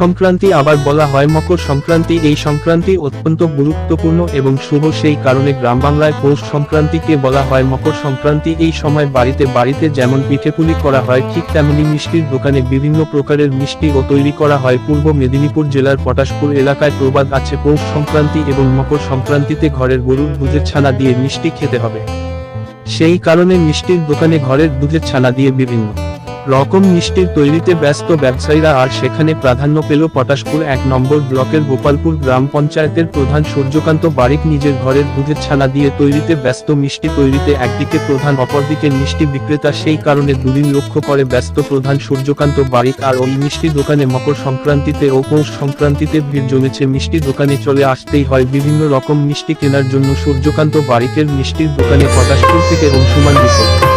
সংক্রান্তি আবার বলা হয় মকর সংক্রান্তি। এই সংক্রান্তি অত্যন্ত গুরুত্বপূর্ণ এবং শুভ, সেই কারণে গ্রাম বাংলায় পৌষ সংক্রান্তিকে বলা হয় মকর সংক্রান্তি। এই সময় বাড়িতে বাড়িতে যেমন পিঠেপুলি করা হয়, ঠিক তেমনি মিষ্টির দোকানে বিভিন্ন প্রকারের মিষ্টি ও তৈরি করা হয়। পূর্ব মেদিনীপুর জেলার পটাশপুর এলাকায় প্রবাদ আছে পৌষ সংক্রান্তি এবং মকর সংক্রান্তিতে ঘরের গরুর দুধের ছানা দিয়ে মিষ্টি খেতে হবে। সেই কারণে মিষ্টির দোকানে ঘরের দুধের ছানা দিয়ে বিভিন্ন রকম মিষ্টির তৈরিতে ব্যস্ত ব্যবসায়ীরা আর সেখানে প্রাধান্য পেল পটাশপুর এক নম্বর ব্লকের গোপালপুর গ্রাম পঞ্চায়েতের প্রধান সূর্যকান্ত বারিক নিজের ঘরের দুধের ছানা দিয়ে তৈরিতে ব্যস্ত মিষ্টি তৈরিতে একদিকে প্রধান, অপরদিকে মিষ্টি বিক্রেতা। সেই কারণে দুদিন লক্ষ্য করে ব্যস্ত প্রধান সূর্যকান্ত বারিক আর ওই মিষ্টি দোকানে মকর সংক্রান্তিতে ও পৌষ সংক্রান্তিতে ভিড় জমেছে। মিষ্টি দোকানে চলে আসতেই হয় বিভিন্ন রকম মিষ্টি কেনার জন্য সূর্যকান্ত বারিকের মিষ্টির দোকানে পটাশপুর থেকে অংশুমান রিপোর্ট